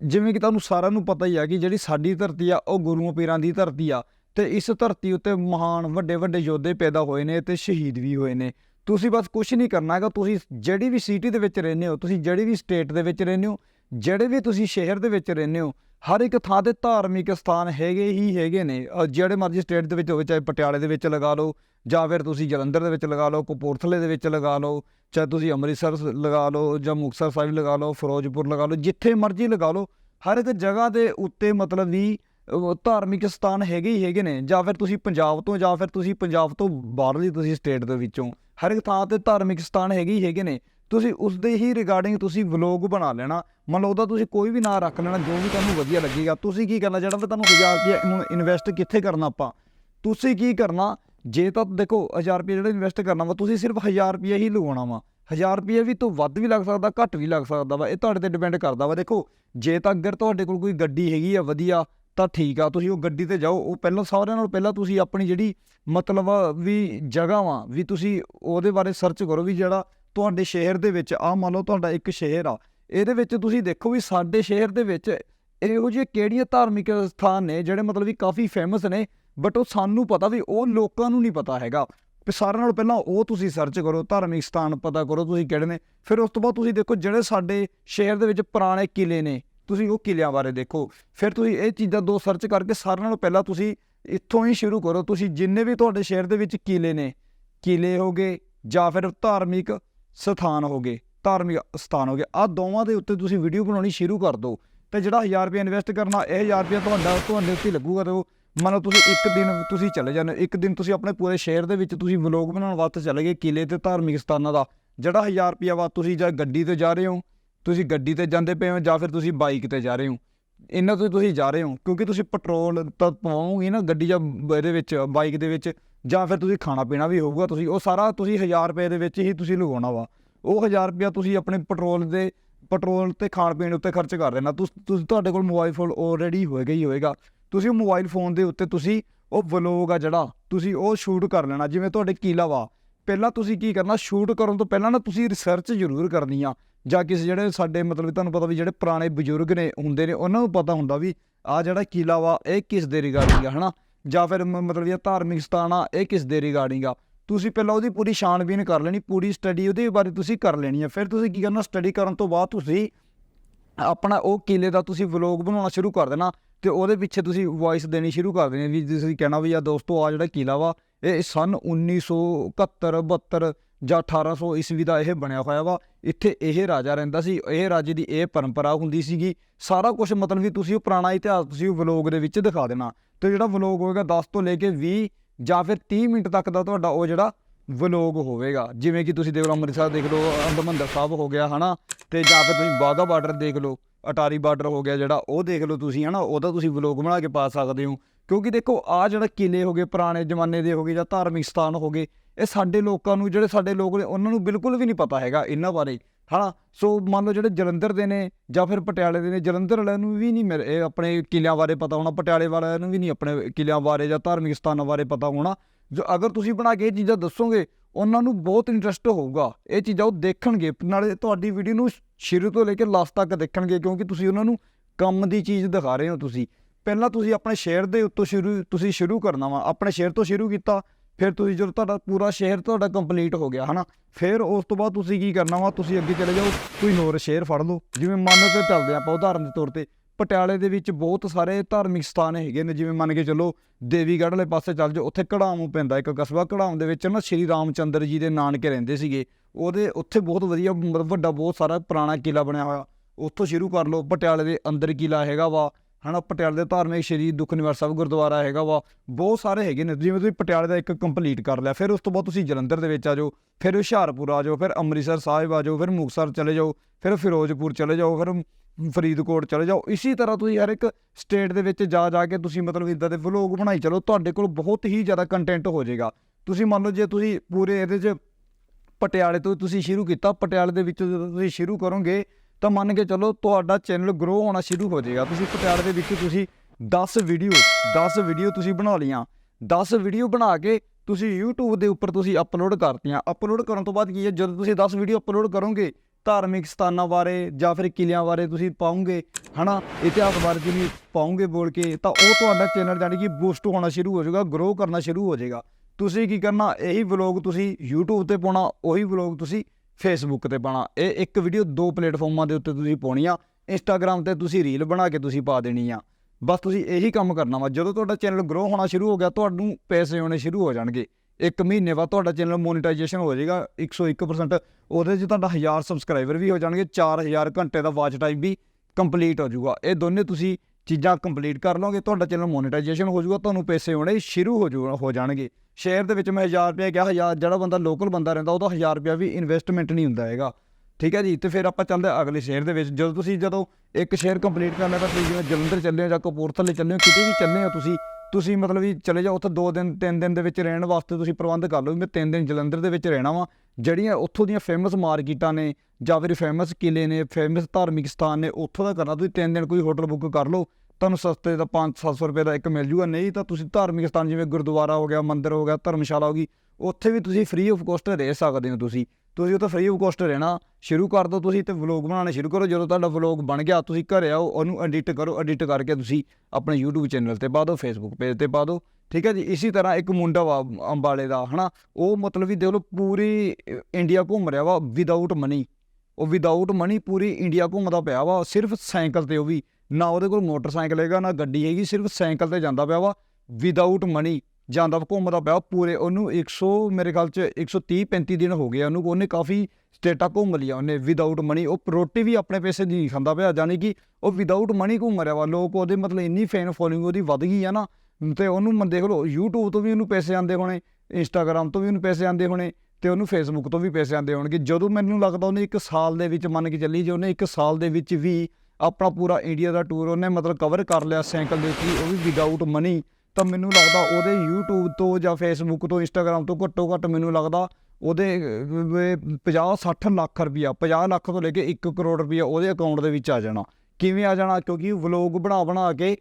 ਜਿਵੇਂ ਕਿ ਤੁਹਾਨੂੰ ਸਾਰਿਆਂ ਨੂੰ ਪਤਾ ਹੀ ਆ ਕਿ ਜਿਹੜੀ ਸਾਡੀ ਧਰਤੀ ਆ, ਉਹ ਗੁਰੂਆਂ ਪੀਰਾਂ ਦੀ ਧਰਤੀ ਆ ਤੇ ਇਸ ਧਰਤੀ ਉੱਤੇ ਮਹਾਨ ਵੱਡੇ ਵੱਡੇ ਯੋਧੇ ਪੈਦਾ ਹੋਏ ਨੇ ਤੇ ਸ਼ਹੀਦ ਵੀ ਹੋਏ ਨੇ। ਤੁਸੀਂ ਬਸ ਕੁਝ ਨਹੀਂ ਕਰਨਾ ਹੈਗਾ, ਤੁਸੀਂ ਜਿਹੜੀ ਵੀ ਸਿਟੀ ਦੇ ਵਿੱਚ ਰਹਿੰਦੇ ਹੋ, ਤੁਸੀਂ ਜਿਹੜੀ ਵੀ ਸਟੇਟ ਦੇ ਵਿੱਚ ਰਹਿੰਦੇ ਹੋ, ਜਿਹੜੇ ਵੀ ਤੁਸੀਂ ਸ਼ਹਿਰ ਦੇ ਵਿੱਚ ਰਹਿੰਦੇ ਹੋ ਹਰ ਇੱਕ ਥਾਂ ਤੇ ਧਾਰਮਿਕ ਸਥਾਨ ਹੈਗੇ ਹੀ ਹੈਗੇ ਨੇ। ਜਿਹੜੇ ਮਰਜ਼ੀ ਸਟੇਟ ਦੇ ਵਿੱਚ ਹੋਵੇ, ਚਾਹੇ ਪਟਿਆਲੇ ਦੇ ਵਿੱਚ ਲਗਾ ਲਓ, ਜਾਂ ਫਿਰ ਤੁਸੀਂ ਜਲੰਧਰ ਦੇ ਵਿੱਚ ਲਗਾ ਲਓ, ਕਪੂਰਥਲੇ ਦੇ ਵਿੱਚ ਲਗਾ ਲਓ, ਚਾਹੇ ਤੁਸੀਂ ਅੰਮ੍ਰਿਤਸਰ ਲਗਾ ਲਓ ਜਾਂ ਮੁਕਤਸਰ ਸਾਹਿਬ ਲਗਾ ਲਓ, ਫਿਰੋਜ਼ਪੁਰ ਲਗਾ ਲਓ, ਜਿੱਥੇ ਮਰਜ਼ੀ ਲਗਾ ਲਓ, ਹਰ ਇੱਕ ਜਗ੍ਹਾ ਦੇ ਉੱਤੇ ਮਤਲਬ ਵੀ ਧਾਰਮਿਕ ਸਥਾਨ ਹੈਗੇ ਹੀ ਹੈਗੇ ਨੇ। ਜਾਂ ਫਿਰ ਤੁਸੀਂ ਪੰਜਾਬ ਤੋਂ, ਜਾਂ ਫਿਰ ਤੁਸੀਂ ਪੰਜਾਬ ਤੋਂ ਬਾਹਰਲੀ ਤੁਸੀਂ ਸਟੇਟ ਦੇ ਵਿੱਚੋਂ, ਹਰ ਇੱਕ ਥਾਂ ਤੇ ਧਾਰਮਿਕ ਸਥਾਨ ਹੈਗੇ ਹੀ ਹੈਗੇ ਨੇ। ਤੁਸੀਂ ਉਸ ਦੇ ਹੀ ਰਿਗਾਰਡਿੰਗ ਤੁਸੀਂ ਵਲੌਗ ਬਣਾ ਲੈਣਾ, ਮੰਨ ਲਓ ਉਹਦਾ ਤੁਸੀਂ ਕੋਈ ਵੀ ਨਾਂ ਰੱਖ ਲੈਣਾ, ਜੋ ਵੀ ਤੁਹਾਨੂੰ ਵਧੀਆ ਲੱਗੇਗਾ। ਤੁਸੀਂ ਕੀ ਕਰਨਾ, ਜਿਹੜਾ ਵੀ ਤੁਹਾਨੂੰ 1000 ਰੁਪਏ ਹੁਣ ਇਨਵੈਸਟ ਕਿੱਥੇ ਕਰਨਾ ਆਪਾਂ? ਤੁਸੀਂ ਕੀ ਕਰਨਾ, ਜੇ ਤਾਂ ਦੇਖੋ 1000 ਰੁਪਏ ਜਿਹੜਾ ਇਨਵੈਸਟ ਕਰਨਾ ਵਾ, ਤੁਸੀਂ ਸਿਰਫ 1000 ਰੁਪਏ ਹੀ ਲਗਾਉਣਾ ਵਾ। 1000 ਰੁਪਏ ਵੀ ਤੋਂ ਵੱਧ ਵੀ ਲੱਗ ਸਕਦਾ, ਘੱਟ ਵੀ ਲੱਗ ਸਕਦਾ ਵਾ, ਇਹ ਤੁਹਾਡੇ ਤੇ ਡਿਪੈਂਡ ਕਰਦਾ ਵਾ। ਦੇਖੋ, ਜੇ ਤਾਂ ਅਗਰ ਤੁਹਾਡੇ ਕੋਲ ਕੋਈ ਗੱਡੀ ਹੈਗੀ ਆ, ਵਧੀਆ, ਤਾਂ ਠੀਕ ਆ, ਤੁਸੀਂ ਉਹ ਗੱਡੀ ਤੇ ਜਾਓ। ਉਹ ਪਹਿਲਾਂ ਸਾਰਿਆਂ ਨਾਲੋਂ ਪਹਿਲਾਂ ਤੁਸੀਂ ਆਪਣੀ ਜਿਹੜੀ ਮਤਲਬ ਵੀ ਜਗ੍ਹਾ ਵਾ, ਵੀ ਤੁਸੀਂ ਉਹਦੇ ਬਾਰੇ ਸਰਚ ਕਰੋ ਵੀ ਜਿਹੜਾ ਤੁਹਾਡੇ ਸ਼ਹਿਰ ਦੇ ਵਿੱਚ ਆ ਮੰਨ ਲਓ ਤੁਹਾਡਾ ਇੱਕ ਸ਼ਹਿਰ ਆ, ਇਹਦੇ ਵਿੱਚ ਤੁਸੀਂ ਦੇਖੋ ਵੀ ਸਾਡੇ ਸ਼ਹਿਰ ਦੇ ਵਿੱਚ ਇਹੋ ਜਿਹੇ ਕਿਹੜੀਆਂ ਧਾਰਮਿਕ ਸਥਾਨ ਨੇ ਜਿਹੜੇ ਮਤਲਬ ਵੀ ਕਾਫੀ ਫੇਮਸ ਨੇ ਬਟ ਉਹ ਸਾਨੂੰ ਪਤਾ ਵੀ, ਉਹ ਲੋਕਾਂ ਨੂੰ ਨਹੀਂ ਪਤਾ ਹੈਗਾ। ਵੀ ਸਾਰਿਆਂ ਨਾਲੋਂ ਪਹਿਲਾਂ ਉਹ ਤੁਸੀਂ ਸਰਚ ਕਰੋ, ਧਾਰਮਿਕ ਸਥਾਨ ਪਤਾ ਕਰੋ ਤੁਸੀਂ ਕਿਹੜੇ ਨੇ। ਫਿਰ ਉਸ ਤੋਂ ਬਾਅਦ ਤੁਸੀਂ ਦੇਖੋ ਜਿਹੜੇ ਸਾਡੇ ਸ਼ਹਿਰ ਦੇ ਵਿੱਚ ਪੁਰਾਣੇ ਕਿਲੇ ਨੇ, ਤੁਸੀਂ ਉਹ ਕਿਲਿਆਂ ਬਾਰੇ ਦੇਖੋ। ਫਿਰ ਤੁਸੀਂ ਇਹ ਚੀਜ਼ਾਂ ਦੋ ਸਰਚ ਕਰਕੇ ਸਾਰਿਆਂ ਨਾਲੋਂ ਪਹਿਲਾਂ ਤੁਸੀਂ ਇੱਥੋਂ ਹੀ ਸ਼ੁਰੂ ਕਰੋ। ਤੁਸੀਂ ਜਿੰਨੇ ਵੀ ਤੁਹਾਡੇ ਸ਼ਹਿਰ ਦੇ ਵਿੱਚ ਕਿਲੇ ਨੇ ਕਿਲੇ ਹੋਗੇ ਜਾਂ ਫਿਰ ਧਾਰਮਿਕ ਸਥਾਨ ਹੋ ਗਏ ਧਾਰਮਿਕ ਸਥਾਨ ਗਏ। ਆ ਦੋਵਾਂ ਦੇ ਉੱਤੇ ਤੁਸੀਂ ਵੀਡੀਓ ਬਣਾਉਣੀ ਸ਼ੁਰੂ ਕਰ ਦਿਓ। ਤੇ ਜਿਹੜਾ 1000 ਰੁਪਏ ਇਨਵੈਸਟ ਕਰਨਾ ਇਹ 1000 ਰੁਪਏ ਤੁਹਾਡਾ ਤੁਹਾਡੇ ਉੱਤੇ ਲੱਗੂਗਾ ਤੇ ਉਹ ਮੰਨ ਲਓ ਤੁਸੀਂ ਇੱਕ ਦਿਨ ਤੁਸੀਂ ਚਲੇ ਜਾਂਦੇ ਹੋ, ਇੱਕ ਦਿਨ ਤੁਸੀਂ ਆਪਣੇ ਪੂਰੇ ਸ਼ਹਿਰ ਦੇ ਵਿੱਚ ਤੁਸੀਂ ਵਲੌਗ ਬਣਾਉਣ ਵਾਸਤੇ ਚਲੇ ਗਏ ਕਿਲੇ ਤੇ ਧਾਰਮਿਕ ਸਥਾਨਾਂ ਦਾ। ਜਿਹੜਾ 1000 ਰੁਪਏ ਵਾ ਤੁਸੀਂ ਜਾਂ ਗੱਡੀ ਤੇ ਜਾ ਰਹੇ ਹੋ ਤੁਸੀਂ ਗੱਡੀ ਤੇ ਜਾਂਦੇ ਪਏ ਹੋ ਜਾਂ ਫਿਰ ਤੁਸੀਂ ਬਾਈਕ ਤੇ ਜਾ ਰਹੇ ਹੋ। ਇਹਨਾਂ ਤੋਂ ਤੁਸੀਂ ਜਾ ਰਹੇ ਹੋ, ਕਿਉਂਕਿ ਤੁਸੀਂ ਪੈਟਰੋਲ ਤਾਂ ਪਵਾਓਗੇ ਨਾ ਗੱਡੀ ਜਾਂ ਇਹਦੇ ਵਿੱਚ ਬਾਈਕ ਦੇ ਵਿੱਚ, ਜਾਂ ਫਿਰ ਤੁਸੀਂ ਖਾਣਾ ਪੀਣਾ ਵੀ ਹੋਊਗਾ, ਤੁਸੀਂ ਉਹ ਸਾਰਾ ਤੁਸੀਂ 1000 ਰੁਪਏ ਦੇ ਵਿੱਚ ਹੀ ਤੁਸੀਂ ਲਗਾਉਣਾ ਵਾ। ਉਹ 1000 ਰੁਪਇਆ ਤੁਸੀਂ ਆਪਣੇ ਪੈਟਰੋਲ ਦੇ ਪੈਟਰੋਲ ਤੇ ਖਾਣ ਪੀਣ ਉੱਤੇ ਖਰਚ ਕਰ ਦੇਣਾ ਤੁਸ- ਤੁਸੀਂ, ਤੁਹਾਡੇ ਕੋਲ ਮੋਬਾਈਲ ਫੋਨ ਆਲਰੇਡੀ ਹੋਏਗਾ ਹੀ ਹੋਏਗਾ। ਤੁਸੀਂ ਉਹ ਮੋਬਾਈਲ ਫੋਨ ਦੇ ਉੱਤੇ ਤੁਸੀਂ ਉਹ ਵਲੋਗ ਆ ਜਿਹੜਾ, ਤੁਸੀਂ ਉਹ ਸ਼ੂਟ ਕਰ ਲੈਣਾ, ਜਿਵੇਂ ਤੁਹਾਡੇ ਕੀਲਾ ਵਾ। ਪਹਿਲਾਂ ਤੁਸੀਂ ਕੀ ਕਰਨਾ ਸ਼ੂਟ ਕਰਨ ਤੋਂ ਪਹਿਲਾਂ ਨਾ ਤੁਸੀਂ ਰਿਸਰਚ ਜ਼ਰੂਰ ਕਰਨੀ ਆ। ਜਾਂ ਕਿਸੇ ਜਿਹੜੇ ਸਾਡੇ ਮਤਲਬ ਤੁਹਾਨੂੰ ਪਤਾ ਵੀ ਜਿਹੜੇ ਪੁਰਾਣੇ ਬਜ਼ੁਰਗ ਨੇ, ਹੁੰਦੇ ਨੇ, ਉਹਨਾਂ ਨੂੰ ਪਤਾ ਹੁੰਦਾ ਵੀ ਆ ਜਿਹੜਾ ਕਿਲਾ ਵਾ, ਇਹ ਕਿਸ ਦੇ ਰਿਗਾਰਡਿੰਗ ਆ, ਹਨਾ? ਜਾਂ ਫਿਰ ਮ- ਮਤਲਬ ਇਹ ਧਾਰਮਿਕ ਸਥਾਨ ਆ, ਇਹ ਕਿਸ ਦੇ ਰਿਗਾਰਡਿੰਗ ਆ? ਤੁਸੀਂ ਪਹਿਲਾਂ ਉਹਦੀ ਪੂਰੀ ਛਾਣਬੀਨ ਕਰ ਲੈਣੀ, ਪੂਰੀ ਸਟੱਡੀ ਉਹਦੇ ਬਾਰੇ ਤੁਸੀਂ ਕਰ ਲੈਣੀ ਆ। ਫਿਰ ਤੁਸੀਂ ਕੀ ਕਰਨਾ ਸਟੱਡੀ ਕਰਨ ਤੋਂ ਬਾਅਦ ਤੁਸੀਂ ਆਪਣਾ ਉਹ ਕਿਲੇ ਦਾ ਤੁਸੀਂ ਵਲੌਗ ਬਣਾਉਣਾ ਸ਼ੁਰੂ ਕਰ ਦੇਣਾ। ਤੇ ਉਹਦੇ ਪਿੱਛੇ ਤੁਸੀਂ ਵੌਇਸ ਦੇਣੀ ਸ਼ੁਰੂ ਕਰ ਦੇਣੀ ਵੀ ਤੁਸੀਂ ਕਹਿਣਾ ਵੀ ਆ ਦੋਸਤੋ ਆ ਜਿਹੜਾ ਕਿਲਾ ਵਾ, ਇਹ ਸਨ 1971 72 ਜਾਂ 1800 ਈਸਵੀ ਦਾ ਇਹ ਬਣਿਆ ਹੋਇਆ ਵਾ। ਇੱਥੇ ਇਹ ਰਾਜਾ ਰਹਿੰਦਾ ਸੀ, ਇਹ ਰਾਜੇ ਦੀ ਇਹ ਪਰੰਪਰਾ ਹੁੰਦੀ ਸੀਗੀ। ਸਾਰਾ ਕੁਝ ਮਤਲਬ ਵੀ ਤੁਸੀਂ ਉਹ ਪੁਰਾਣਾ ਇਤਿਹਾਸ ਤੁਸੀਂ ਉਹ ਵਲੌਗ ਦੇ ਵਿੱਚ ਦਿਖਾ ਦੇਣਾ। ਤੇ ਜਿਹੜਾ ਵਲੌਗ ਹੋਵੇਗਾ 10 ਤੋਂ ਲੈ ਕੇ 20 ਜਾਂ ਫਿਰ 30 ਮਿੰਟ ਤੱਕ ਦਾ ਤੁਹਾਡਾ ਉਹ ਜਿਹੜਾ ਵਲੌਗ ਹੋਵੇਗਾ। ਜਿਵੇਂ ਕਿ ਤੁਸੀਂ ਦੇਖ ਲਓ ਅੰਮ੍ਰਿਤਸਰ ਦੇਖ ਲਓ ਹਰਿਮੰਦਰ ਸਾਹਿਬ ਹੋ ਗਿਆ, ਹਨਾ? ਤੇ ਜਾਂ ਫਿਰ ਤੁਸੀਂ ਬਾਗਾ ਬਾਰਡਰ ਦੇਖ ਲਓ। ਅਟਾਰੀ ਬਾਰਡਰ ਹੋ ਗਿਆ ਜਿਹੜਾ, ਉਹ ਦੇਖ ਲਓ ਤੁਸੀਂ, ਹਨਾ ਉਹਦਾ ਤੁਸੀਂ ਵਲੌਗ ਬਣਾ ਕੇ ਪਾ ਸਕਦੇ ਹੋ। ਕਿਉਂਕਿ ਦੇਖੋ ਆ ਜਿਹੜਾ ਕਿਲੇ ਹੋ ਗਏ, ਪੁਰਾਣੇ ਜ਼ਮਾਨੇ ਦੇ ਹੋ ਗਏ ਜਾਂ ਧਾਰਮਿਕ ਸਥਾਨ ਹੋ ਗਏ, ਇਹ ਸਾਡੇ ਲੋਕਾਂ ਨੂੰ, ਜਿਹੜੇ ਸਾਡੇ ਲੋਕ ਨੇ, ਉਹਨਾਂ ਨੂੰ ਬਿਲਕੁਲ ਵੀ ਨਹੀਂ ਪਤਾ ਹੈਗਾ ਇਹਨਾਂ ਬਾਰੇ, ਹਨਾ। ਸੋ ਮੰਨ ਲਓ ਜਿਹੜੇ ਜਲੰਧਰ ਦੇ ਨੇ, ਜਾਂ ਫਿਰ ਪਟਿਆਲੇ ਦੇ ਨੇ, ਜਲੰਧਰ ਵਾਲਿਆਂ ਨੂੰ ਵੀ ਨਹੀਂ ਮੇਰੇ, ਇਹ ਆਪਣੇ ਕਿਲਿਆਂ ਬਾਰੇ ਪਤਾ ਹੋਣਾ, ਪਟਿਆਲੇ ਵਾਲਿਆਂ ਨੂੰ ਵੀ ਨਹੀਂ ਆਪਣੇ ਕਿਲਿਆਂ ਬਾਰੇ ਜਾਂ ਧਾਰਮਿਕ ਸਥਾਨਾਂ ਬਾਰੇ ਪਤਾ ਹੋਣਾ। ਜੋ ਅਗਰ ਤੁਸੀਂ ਬਣਾ ਕੇ ਇਹ ਚੀਜ਼ਾਂ ਦੱਸੋਗੇ, ਉਹਨਾਂ ਨੂੰ ਬਹੁਤ ਇੰਟਰਸਟ ਹੋਊਗਾ, ਇਹ ਚੀਜ਼ਾਂ ਉਹ ਦੇਖਣਗੇ, ਨਾਲੇ ਤੁਹਾਡੀ ਵੀਡੀਓ ਨੂੰ ਸ਼ੁਰੂ ਤੋਂ ਲੈ ਕੇ ਲਾਸਟ ਤੱਕ ਦੇਖਣਗੇ ਕਿਉਂਕਿ ਤੁਸੀਂ ਉਹਨਾਂ ਨੂੰ ਕੰਮ ਦੀ ਚੀਜ਼ ਦਿਖਾ ਰਹੇ ਹੋ ਤੁਸੀਂ। ਪਹਿਲਾਂ ਤੁਸੀਂ ਆਪਣੇ ਸ਼ਹਿਰ ਦੇ ਉੱਤੋਂ ਸ਼ੁਰੂ, ਤੁਸੀਂ ਸ਼ੁਰੂ ਕਰਨਾ ਵਾ। ਆਪਣੇ ਸ਼ਹਿਰ ਤੋਂ ਸ਼ੁਰੂ ਕੀਤਾ, ਫਿਰ ਤੁਸੀਂ ਜਦੋਂ ਤੁਹਾਡਾ ਪੂਰਾ ਸ਼ਹਿਰ ਤੁਹਾਡਾ ਕੰਪਲੀਟ ਹੋ ਗਿਆ, ਹਨਾ? ਫਿਰ ਉਸ ਤੋਂ ਬਾਅਦ ਤੁਸੀਂ ਕੀ ਕਰਨਾ ਵਾ? ਤੁਸੀਂ ਅੱਗੇ ਚਲੇ ਜਾਓ, ਕੋਈ ਹੋਰ ਸ਼ਹਿਰ ਫੜ ਲਓ। ਜਿਵੇਂ ਮੰਨ ਕੇ ਚੱਲਦੇ ਆਪਾਂ ਉਦਾਹਰਨ ਦੇ ਤੌਰ ਤੇ, ਪਟਿਆਲੇ ਦੇ ਵਿੱਚ ਬਹੁਤ ਸਾਰੇ ਧਾਰਮਿਕ ਸਥਾਨ ਹੈਗੇ ਨੇ। ਜਿਵੇਂ ਮੰਨ ਕੇ ਚੱਲੋ, ਦੇਵੀਗੜ੍ਹ ਵਾਲੇ ਪਾਸੇ ਚੱਲ ਜਾਓ, ਉੱਥੇ ਕੜਾਮ ਪੈਂਦਾ। ਇੱਕ ਕਸਬਾ ਕੜਾਮ ਦੇ ਵਿੱਚ ਨਾ ਸ਼੍ਰੀ ਰਾਮਚੰਦਰ ਜੀ ਦੇ ਨਾਨਕੇ ਰਹਿੰਦੇ ਸੀਗੇ। ਉਹਦੇ ਉੱਥੇ ਬਹੁਤ ਵਧੀਆ, ਮਤਲਬ ਵੱਡਾ ਬਹੁਤ ਸਾਰਾ ਪੁਰਾਣਾ ਕਿਲਾ ਬਣਿਆ ਹੋਇਆ। ਉੱਥੋਂ ਸ਼ੁਰੂ ਕਰ ਲਓ, ਪਟਿਆਲੇ ਦੇ ਅੰਦਰ ਕਿਲਾ ਹੈਗਾ ਵਾ, ਹਨਾ, ਪਟਿਆਲੇ ਦੇ ਧਾਰਮਿਕ ਸ਼੍ਰੀ ਦੁੱਖ ਨਿਵਾਰ ਸਾਹਿਬ ਗੁਰਦੁਆਰਾ ਹੈਗਾ ਵਾ, ਬਹੁਤ ਸਾਰੇ ਹੈਗੇ ਨੇ। ਜਿਵੇਂ ਤੁਸੀਂ ਪਟਿਆਲੇ ਦਾ ਇੱਕ ਕੰਪਲੀਟ ਕਰ ਲਿਆ, ਫਿਰ ਉਸ ਤੋਂ ਬਾਅਦ ਤੁਸੀਂ ਜਲੰਧਰ ਦੇ ਵਿੱਚ ਆ ਜਾਓ, ਫਿਰ ਹੁਸ਼ਿਆਰਪੁਰ ਆ ਜਾਓ, ਫਿਰ ਅੰਮ੍ਰਿਤਸਰ ਸਾਹਿਬ ਆ ਜਾਓ, ਫਿਰ ਮੁਕਤਸਰ ਚਲੇ ਜਾਓ, ਫਿਰ ਫਿਰੋਜ਼ਪੁਰ ਚਲੇ ਜਾਓ, ਫਿਰ ਫਰੀਦਕੋਟ ਚਲੇ ਜਾਓ। ਇਸੇ ਤਰ੍ਹਾਂ ਤੁਸੀਂ ਹਰ ਇੱਕ ਸਟੇਟ ਦੇ ਵਿੱਚ ਜਾ ਜਾ ਕੇ ਤੁਸੀਂ ਮਤਲਬ ਇਦਾਂ ਦੇ ਵਲੋਗ ਬਣਾਈ ਚਲੋ, ਤੁਹਾਡੇ ਕੋਲ ਬਹੁਤ ਹੀ ਜ਼ਿਆਦਾ ਕੰਟੈਂਟ ਹੋ ਜਾਏਗਾ ਤੁਸੀਂ ਮੰਨ ਲਓ ਜੇ ਤੁਸੀਂ ਪੂਰੇ ਇਹਦੇ 'ਚ ਪਟਿਆਲੇ ਤੋਂ ਤੁਸੀਂ ਸ਼ੁਰੂ ਕੀਤਾ, ਪਟਿਆਲੇ ਦੇ ਵਿੱਚ ਜਦੋਂ ਤੁਸੀਂ ਸ਼ੁਰੂ ਕਰੋਗੇ, ਤਾਂ ਮੰਨ ਕੇ ਚੱਲੋ ਤੁਹਾਡਾ ਚੈਨਲ ਗਰੋ ਹੋਣਾ ਸ਼ੁਰੂ ਹੋ ਜਾਏਗਾ। ਤੁਸੀਂ ਪਟਿਆਲੇ ਦੇ ਵਿੱਚ ਤੁਸੀਂ 10 ਵੀਡੀਓ 10 ਵੀਡੀਓ ਤੁਸੀਂ ਬਣਾ ਲਈਆਂ। 10 ਵੀਡੀਓ ਬਣਾ ਕੇ ਤੁਸੀਂ YouTube ਦੇ ਉੱਪਰ ਤੁਸੀਂ ਅਪਲੋਡ ਕਰਤੀਆਂ। ਅਪਲੋਡ ਕਰਨ ਤੋਂ ਬਾਅਦ ਕੀ ਹੈ, ਜਦੋਂ ਤੁਸੀਂ 10 ਵੀਡੀਓ ਅਪਲੋਡ ਕਰੋਗੇ, ਧਾਰਮਿਕ ਸਥਾਨਾਂ ਬਾਰੇ ਜਾਂ ਫਿਰ ਕਿਲਿਆਂ ਬਾਰੇ ਤੁਸੀਂ ਪਾਉਂਗੇ, ਹਨਾ? ਇਤਿਹਾਸ ਬਾਰੇ ਤੁਸੀਂ ਪਾਉਂਗੇ ਬੋਲ ਕੇ, ਤਾਂ ਉਹ ਤੁਹਾਡਾ ਚੈਨਲ ਜਾਨੀ ਕਿ ਬੂਸਟ ਹੋਣਾ ਸ਼ੁਰੂ ਹੋ ਜਾਏਗਾ ਗਰੋ ਕਰਨਾ ਸ਼ੁਰੂ ਹੋ ਜਾਏਗਾ। ਤੁਸੀਂ ਕੀ ਕਰਨਾ? ਇਹੀ ਵਲੌਗ ਤੁਸੀਂ YouTube ਤੇ ਪਾਉਣਾ, ਉਹੀ ਵਲੌਗ ਤੁਸੀਂ ਫੇਸਬੁੱਕ ਤੇ ਪਾਉਣਾ। ਇਹ ਇੱਕ ਵੀਡੀਓ ਦੋ ਪਲੇਟਫਾਰਮਾਂ ਦੇ ਉੱਤੇ ਤੁਸੀਂ ਪਾਉਣੀ ਆ। ਇੰਸਟਾਗ੍ਰam ਤੇ ਤੁਸੀਂ ਰੀਲ ਬਣਾ ਕੇ ਤੁਸੀਂ ਪਾ ਦੇਣੀ ਆ। ਬਸ ਤੁਸੀਂ ਇਹੀ ਕੰਮ ਕਰਨਾ ਵਾ। ਜਦੋਂ ਤੁਹਾਡਾ ਚੈਨਲ ਗਰੋ ਹੋਣਾ ਸ਼ੁਰੂ ਹੋ ਗਿਆ, ਤੁਹਾਨੂੰ ਪੈਸੇ ਆਉਣੇ ਸ਼ੁਰੂ ਹੋ ਜਾਣਗੇ। ਇੱਕ ਮਹੀਨੇ ਬਾਅਦ ਤੁਹਾਡਾ ਚੈਨਲ ਮੋਨੇਟਾਈਜੇਸ਼ਨ ਹੋ ਜਾਏਗਾ 101% ਉਹਦੇ 'ਚ ਤੁਹਾਡਾ 1000 ਸਬਸਕ੍ਰਾਈਬਰ ਵੀ ਹੋ ਜਾਣਗੇ। 4000 ਘੰਟੇ ਦਾ ਵਾਚ ਟਾਈਮ ਵੀ ਕੰਪਲੀਟ ਹੋ ਜਾਊਗਾ। ਇਹ ਦੋਨੇ ਤੁਸੀਂ ਚੀਜ਼ਾਂ ਕੰਪਲੀਟ ਕਰ ਲਓਗੇ, ਤੁਹਾਡਾ ਚੈਨਲ ਮੋਨੇਟਾਈਜੇਸ਼ਨ ਹੋ ਜਾਊਗਾ, ਤੁਹਾਨੂੰ ਪੈਸੇ ਆਉਣੇ ਸ਼ੁਰੂ ਹੋ ਜਾਊ, ਹੋ ਜਾਣਗੇ। ਸ਼ੇਅਰ ਦੇ ਵਿੱਚ ਮੈਂ 1000 ਰੁਪਏ ਕਿਹਾ 1000 ਜਿਹੜਾ ਬੰਦਾ ਲੋਕਲ ਬੰਦਾ ਰਹਿੰਦਾ, ਉਹਦਾ 1000 ਰੁਪਏ ਵੀ ਇਨਵੈਸਟਮੈਂਟ ਨਹੀਂ ਹੁੰਦਾ ਹੈਗਾ। ਠੀਕ ਹੈ ਜੀ? ਤੇ ਫਿਰ ਆਪਾਂ ਚੱਲਦੇ ਹਾਂ ਅਗਲੇ ਸ਼ਹਿਰ ਦੇ ਵਿੱਚ। ਜਦੋਂ ਤੁਸੀਂ ਜਦੋਂ ਇੱਕ ਸ਼ਹਿਰ ਕੰਪਲੀਟ ਕਰ ਲਿਆ, ਤਾਂ ਤੁਸੀਂ ਜਿਵੇਂ ਜਲੰਧਰ ਚੱਲੇ ਹੋ ਜਾਂ ਕਪੂਰਥਲੇ ਚੱਲੇ ਹੋ, ਕਿਤੇ ਵੀ ਚੱਲੇ ਹੋ ਤੁਸੀਂ ਤੁਸੀਂ ਮਤਲਬ ਵੀ ਚਲੇ ਜਾਓ ਉੱਥੇ 2 ਦਿਨ 3 ਦਿਨ ਦੇ ਵਿੱਚ ਰਹਿਣ ਵਾਸਤੇ ਤੁਸੀਂ ਪ੍ਰਬੰਧ ਕਰ ਲਓ ਵੀ ਮੈਂ 3 ਦਿਨ ਜਲੰਧਰ ਦੇ ਵਿੱਚ ਰਹਿਣਾ ਵਾਂ। ਜਿਹੜੀਆਂ ਉੱਥੋਂ ਦੀਆਂ ਫੇਮਸ ਮਾਰਕੀਟਾਂ ਨੇ ਜਾਂ ਫਿਰ ਫੇਮਸ ਕਿਲੇ ਨੇ ਫੇਮਸ ਧਾਰਮਿਕ ਸਥਾਨ ਨੇ, ਉੱਥੋਂ ਦਾ ਕਰਨਾ, ਤੁਸੀਂ 3 ਦਿਨ ਕੋਈ ਹੋਟਲ ਬੁੱਕ ਕਰ ਲਓ, ਤੁਹਾਨੂੰ ਸਸਤੇ ਦਾ 5-700 ਰੁਪਏ ਦਾ ਇੱਕ ਮਿਲ ਜੂਗਾ, ਨਹੀਂ ਤਾਂ ਤੁਸੀਂ ਧਾਰਮਿਕ ਸਥਾਨ ਜਿਵੇਂ ਗੁਰਦੁਆਰਾ ਹੋ ਗਿਆ, ਮੰਦਿਰ ਹੋ ਗਿਆ, ਧਰਮਸ਼ਾਲਾ ਹੋ ਗਈ, ਉੱਥੇ ਵੀ ਤੁਸੀਂ ਫ੍ਰੀ ਆਫ ਕੋਸਟ ਰਹਿ ਸਕਦੇ ਹੋ ਤੁਸੀਂ। ਤੁਸੀਂ ਉੱਥੇ ਫ੍ਰੀ ਆਫ ਕੋਸਟ ਰਹਿਣਾ, ਸ਼ੁਰੂ ਕਰ ਦਿਓ ਤੁਸੀਂ ਤੇ ਵਲੌਗ ਬਣਾਉਣਾ ਸ਼ੁਰੂ ਕਰੋ। ਜਦੋਂ ਤੁਹਾਡਾ ਵਲੌਗ ਬਣ ਗਿਆ, ਤੁਸੀਂ ਘਰੇ ਆਓ, ਉਹਨੂੰ ਐਡਿਟ ਕਰੋ ਐਡਿਟ ਕਰਕੇ ਤੁਸੀਂ ਆਪਣੇ YouTube ਚੈਨਲ ਤੇ ਪਾ ਦਿਓ, Facebook ਪੇਜ ਤੇ ਪਾ ਦਿਓ। ਠੀਕ ਹੈ ਜੀ? ਇਸੇ ਤਰ੍ਹਾਂ ਇੱਕ ਮੁੰਡਾ ਵਾ, ਅੰਬਾਲੇ ਦਾ, ਹਨਾ? ਉਹ ਮਤਲਬ ਵੀ ਦੇਖ ਲਓ, ਪੂਰੀ ਇੰਡੀਆ ਘੁੰਮ ਰਿਹਾ ਵਾ ਵਿਦਆਊਟ ਮਨੀ ਉਹ ਵਿਦਆਊਟ ਮਨੀ ਪੂਰੀ ਇੰਡੀਆ ਘੁੰਮਦਾ ਪਿਆ ਵਾ, ਸਿਰਫ ਸਾਈਕਲ ਤੇ ਉਹ ਵੀ। ਨਾ ਉਹਦੇ ਕੋਲ ਮੋਟਰਸਾਈਕਲ ਹੈਗਾ, ਨਾ ਗੱਡੀ ਹੈਗੀ, ਸਿਰਫ ਸਾਈਕਲ ਤੇ ਜਾਂਦਾ ਪਿਆ ਵਾ। ਵਿਦਆਊਟ ਮਨੀ ਜਾਂਦਾ ਘੁੰਮਦਾ ਪਿਆ ਪੂਰੇ ਉਹਨੂੰ 100 ਮੇਰੇ ਖਿਆਲ ਚ 130 35 ਦਿਨ ਹੋ ਗਏ ਉਹਨੂੰ, ਉਹਨੇ ਕਾਫੀ ਸਟੇਟਾਂ ਘੁੰਮ ਲਿਆ ਉਹਨੇ ਵਿਦਆਊਟ ਮਨੀ ਉਹ ਰੋਟੀ ਵੀ ਆਪਣੇ ਪੈਸੇ ਦੀ ਨਹੀਂ ਖਾਂਦਾ ਪਿਆ ਜਾਨੀ ਕਿ ਉਹ ਵਿਦਆਊਟ ਮਨੀ ਘੁੰਮ ਰਿਹਾ ਵਾ, ਲੋਕ ਉਹਦੇ ਮਤਲਬ ਇੰਨੀ ਫੈਨ ਫੋਲੋਇੰਗ ਉਹਦੀ ਵੱਧ ਗਈ ਆ ਨਾ, ਤੇ ਉਹਨੂੰ ਮਨ ਦੇਖ ਲਓ, YouTube ਤੋਂ ਵੀ ਉਹਨੂੰ ਪੈਸੇ ਆਉਂਦੇ ਹੋਣੇ, Instagram ਤੋਂ ਵੀ ਉਹਨੂੰ ਪੈਸੇ ਆਉਂਦੇ ਹੋਣੇ, ਤੇ ਉਹਨੂੰ Facebook ਤੋਂ ਵੀ ਪੈਸੇ ਆਉਂਦੇ ਹੋਣਗੇ, ਜਦੋਂ ਮੈਨੂੰ ਲੱਗਦਾ ਉਹਨੇ ਇੱਕ ਸਾਲ ਦੇ ਵਿੱਚ ਮੰਨ ਕੇ ਚੱਲੀ, ਜੇ ਉਹਨੇ ਇੱਕ ਸਾਲ ਦੇ ਵਿੱਚ ਵੀ ਆਪਣਾ ਪੂਰਾ ਇੰਡੀਆ ਦਾ ਟੂਰ ਉਹਨੇ ਮਤਲਬ ਕਵਰ ਕਰ ਲਿਆ, ਸਾਈਕਲ ਦੇ ਉੱਤੇ ਉਹ ਵੀ ਵਿਦਆਊਟ ਮਨੀ ਤਾਂ ਮੈਨੂੰ ਲੱਗਦਾ ਉਹਦੇ YouTube ਤੋਂ ਜਾਂ Facebook ਤੋਂ, Instagram ਤੋਂ ਘੱਟੋ ਘੱਟ ਮੈਨੂੰ ਲੱਗਦਾ ਉਹਦੇ 50 60 ਲੱਖ ਰੁਪਇਆ 50 ਲੱਖ ਤੋਂ ਲੈ ਕੇ 1 ਕਰੋੜ ਰੁਪਇਆ ਉਹਦੇ ਅਕਾਊਂਟ ਦੇ ਵਿੱਚ ਆ ਜਾਣਾ। ਕਿਵੇਂ ਆ ਜਾਣਾ? ਕਿਉਂਕਿ ਵਲੌਗ ਬਣਾ ਬਣਾ ਕੇ